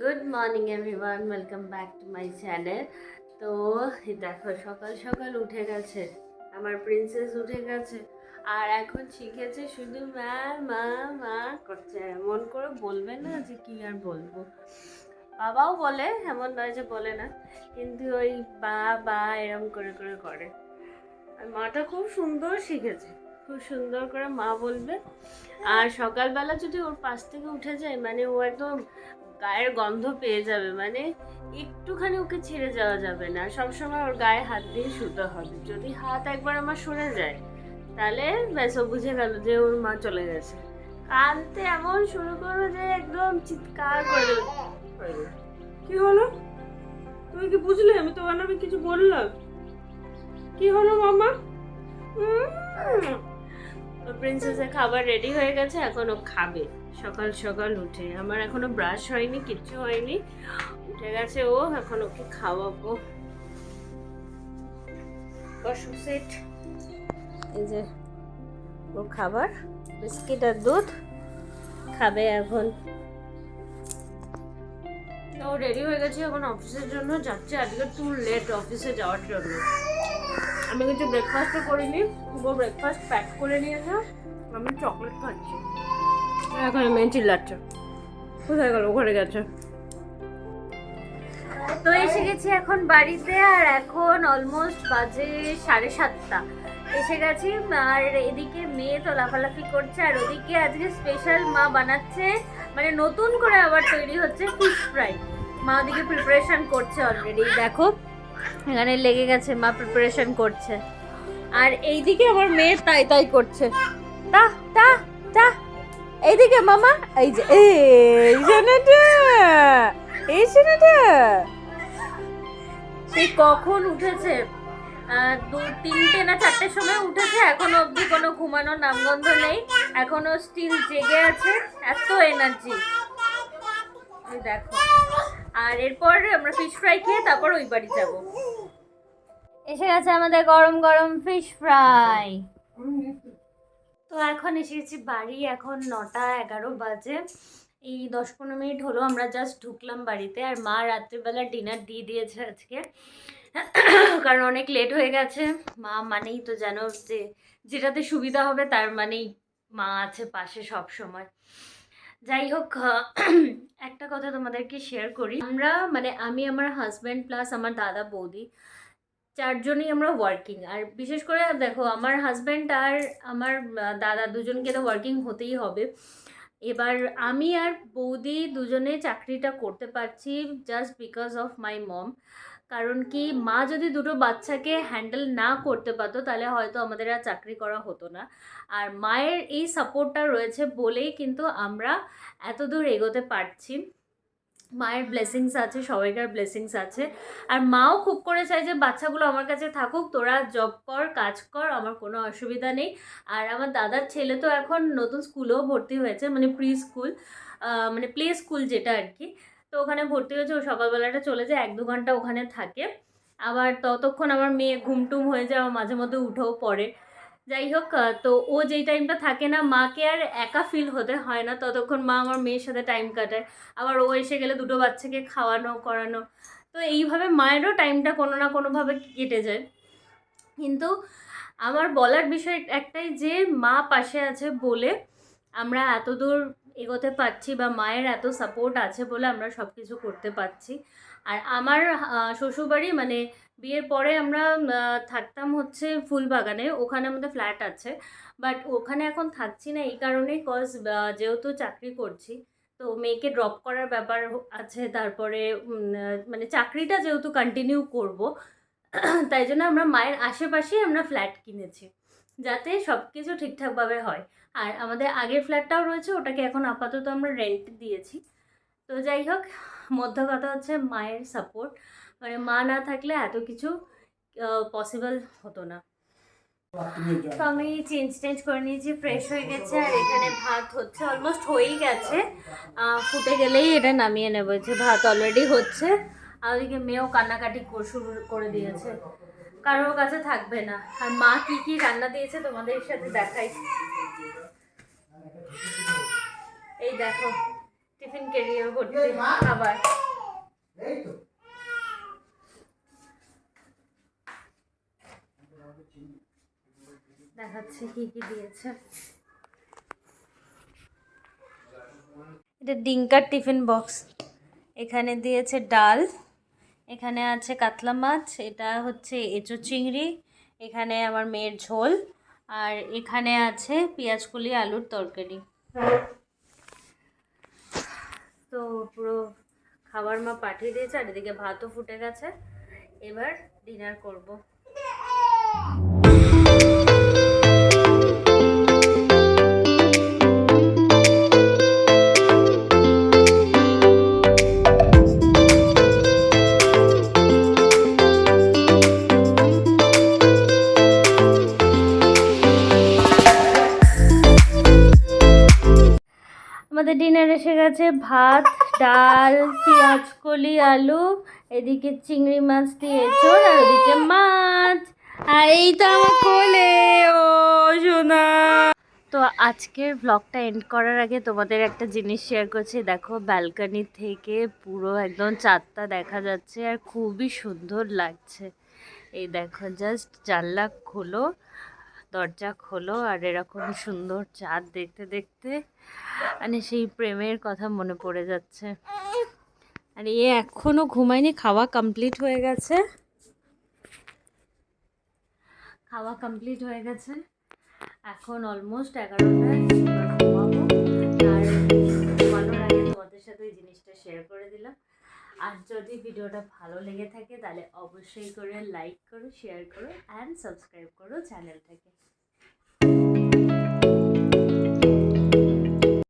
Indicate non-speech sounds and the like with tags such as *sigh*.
Good morning everyone welcome back to my channel তো দেখো, সকাল সকাল উঠে গেছে। আমার প্রিন্সেস উঠে গেছে। আর এখন শিখেছে শুধু মা মা মা করছে। এমন করে বলবে না যে কি আর বলব। বাবাও বলে, এমন নয় যে বলে না। কিন্তু ওই বা বা এরম করে করে করে। আর মাটা খুব সুন্দর শিখেছে। খুব সুন্দর করে মা বলবে। আর সকালবেলা যদি ওর পাশ থেকে উঠে যায় মানে ও একদম গায়ের গন্ধ পেয়ে যাবে মানে একটুখানি ওকে ছেড়ে যাওয়া যাবে না। সবসময় ওর গায়ে হাত দিয়ে শুতে হবে। যদি হাত একবার আমার সরে যায়, তাহলে ব্যাস বুঝে গেল যে ওর মা চলে গেছে। কানতে এমন শুরু করবে যে একদম চিৎকার করে কি হলো? তুমি কি বুঝলে? আমি তোমার নামে কিছু বললাম। কি হলো মামা প্রিন্সেসের খাবার রেডি হয়ে গেছে, এখন ও খাবে। সকাল সকাল উঠে। আমার এখনও ব্রাশ হয়নি, কিচ্ছু হয়নি। উঠে গেছে ও, এখন ওকে খাওয়াবো। সেট এই যে ওর খাবার, বিস্কিট আর দুধ খাবে এখন। তো রেডি হয়ে গেছে এখন অফিসের জন্য, যাচ্ছে আজকে টু লেট অফিসে যাওয়ার জন্য। আমি কিছু ব্রেকফাস্টও করিনি ও ব্রেকফাস্ট প্যাক করে নিয়েছে আমি চকলেট খাচ্ছি। এখন মেয়ে চিল্লাচ্ছে। কোথায় গেল? ঘরে গেছে। তো এসে গেছি এখন বাড়িতে, আর এখন অলমোস্ট বাজে সাড়ে সাতটা। এসে গেছি, আর এদিকে মেয়ে তো লাফালাফি করছে, আর ওদিকে আজকে স্পেশাল মা বানাচ্ছে মানে নতুন করে আবার তৈরি হচ্ছে ফিশ ফ্রাই মা ওদিকে প্রিপারেশন করছে অলরেডি দেখো। এখানে লেগে গেছে, মা প্রিপারেশন করছে। আর এইদিকে আমার মেয়ে তাই তাই করছে। তা তা তা, এইদিকে মামা, এই যে, এই জানাটা এই জানাটা সেই কখন উঠেছে? দু, তিনটে না চারটের সময় উঠেছে, এখনও অবধি কোনো ঘুমানোর নামগন্ধ নেই। এখনও স্টিল জেগে আছে, এত এনার্জি দেখো। আর এরপর আমরা ফিশ ফ্রাই খেয়ে তারপর ওই বাড়ি যাব। এসে গেছে আমাদের গরম গরম ফিশ ফ্রাই তো এখন এসেছি বাড়ি এখন নটা এগারো বাজে। এই দশ পনেরো মিনিট হলো আমরা জাস্ট ঢুকলাম বাড়িতে আর মা রাত্রিবেলা ডিনার দিয়ে দিয়েছে আজকে। কারণ অনেক লেট হয়ে গেছে। মা মানেই তো জানো যে যেটাতে সুবিধা হবে তার মানেই মা আছে পাশে সব সময়। যাই হোক একটা কথা তোমাদেরকে শেয়ার করি। আমরা মানে আমি, আমার হাজব্যান্ড প্লাস আমার দাদা বৌদি চারজনই আমরা ওয়ার্কিং আর বিশেষ করে, দেখো, আমার হাজব্যান্ড আর আমার দাদা দুজনকে তো ওয়ার্কিং হতেই হবে। এবার আমি আর বৌদি দুজনে চাকরিটা করতে পারছি just because of my mom কারণ কি, মা যদি দুটো বাচ্চাকে হ্যান্ডেল না করতে পারতো, তাহলে হয়তো আমাদের আর চাকরি করা হতো না। আর মায়ের এই সাপোর্টটা রয়েছে বলেই কিন্তু আমরা এতদূর এগোতে পারছি। মায়ের ব্লেসিংস আছে, সবাইকার ব্লেসিংস আছে। আর মাও খুব করে চায় যে, বাচ্চাগুলো আমার কাছে থাকুক, তোরা জব কর, কাজ কর, আমার কোনো অসুবিধা নেই। আর আমার দাদার ছেলে তো এখন নতুন স্কুলেও ভর্তি হয়েছে মানে প্রি স্কুল মানে প্লে স্কুল যেটা আর কি। তো ওখানে ভর্তি হয়েছে, ও সকালবেলাটা চলে যায়, এক দু ঘণ্টা ওখানে থাকে। আবার ততক্ষণ আমার মেয়ে ঘুমটুম হয়ে যায় আমার মাঝে মধ্যে উঠেও পড়ে। যাই হোক তো ও যেই টাইমটা থাকে না, মাকে আর একা ফিল হতে হয় না। ততক্ষণ মা আমার মেয়ের সাথে টাইম কাটায়। আবার ও এসে গেলে দুটো বাচ্চাকে খাওয়ানো, করানো। তো এইভাবে মায়েরও টাইমটা কোনো না কোনোভাবে কেটে যায়। কিন্তু আমার বলার বিষয় একটাই যে, মা পাশে আছে বলে আমরা এত দূর এগোতে পারছি বা মায়ের এত সাপোর্ট আছে বলে আমরা সব কিছু করতে পারছি। আর আমার শ্বশুরবাড়ি মানে বিয়ের পরে আমরা থাকতাম হচ্ছে ফুলবাগানে, ওখানে আমাদের ফ্ল্যাট আছে বাট ওখানে এখন থাকছি না এই কারণে কজ যেহেতু চাকরি করছি, তো মেয়েকে ড্রপ করার ব্যাপার আছে, তারপরে মানে চাকরিটা যেহেতু কন্টিনিউ করব, *clears throat* তাই জন্য আমরা মায়ের আশেপাশেই আমরা ফ্ল্যাট কিনেছি, যাতে সব কিছু ঠিকঠাকভাবে হয়। আর আমাদের আগের ফ্ল্যাটটাও রয়েছে, ওটাকে এখন আপাতত আমরা রেন্ট দিয়েছি। তো যাই হোক, মধ্য কথা হচ্ছে মায়ের সাপোর্ট মানে মা না থাকলে এত কিছু পসিবল হতো না। তো আমি চেঞ্জ টেঞ্জ করে নিয়েছি ফ্রেশ হয়ে গেছে, আর এখানে ভাত হচ্ছে অলমোস্ট হয়েই গেছে। ফুটে গেলেই এটা নামিয়ে নেব, যে ভাত অলরেডি হচ্ছে। আর ওদিকে মেয়েও কান্নাকাটি শুরু করে দিয়েছে। কারোর কাছে থাকবে না। আর মা কি কি রান্না দিয়েছে তোমাদের সাথে দেখাই। এই দেখো, টিফিন ক্যারিয়ার ভর্তি খাবার। দেখাচ্ছি কি কি দিয়েছে। এটা ডিঙ্কার টিফিন বক্স। এখানে দিয়েছে ডাল, এখানে আছে কাতলা মাছ, এটা হচ্ছে এঁচো চিংড়ি, এখানে আমার মেয়ের ঝোল, আর এখানে আছে পেঁয়াজ কলি আলুর তরকারি। তো পুরো খাবার মা পাঠিয়ে দিয়েছে, আর এদিকে ভাতও ফুটে গেছে। এবার ডিনার করব। আমাদের ডিনার এসে গেছে। ভাত, ডাল, পেঁয়াজ, কলি, আলু, এদিকে চিংড়ি মাছ দিয়ে এঁচড় আর ওদিকে মাছ। আর এই তো আমার কোলে, ও সোনা। তো আজকের ব্লগটা এন্ড করার আগে তোমাদের একটা জিনিস শেয়ার করছি। দেখো ব্যালকনি থেকে পুরো একদম চাঁদটা দেখা যাচ্ছে আর খুবই সুন্দর লাগছে। এই দেখো জাস্ট জানলা খোলো। দরজা খোলো আর এরকম সুন্দর চাঁদ দেখতে দেখতে মানে সেই প্রেমের কথা মনে পড়ে যাচ্ছে। আর এ এখনও ঘুমায়নি, খাওয়া কমপ্লিট হয়ে গেছে। খাওয়া কমপ্লিট হয়ে গেছে। এখন অলমোস্ট এগারোটায় ঘুমাবো। আর ঘুমানোর আগে তোমাদের সাথে ওই জিনিসটা শেয়ার করে দিলাম। আর যদি ভিডিওটা ভালো লেগে থাকে, তাহলে অবশ্যই করে লাইক করো শেয়ার করো অ্যান্ড সাবস্ক্রাইব করো চ্যানেলটাকে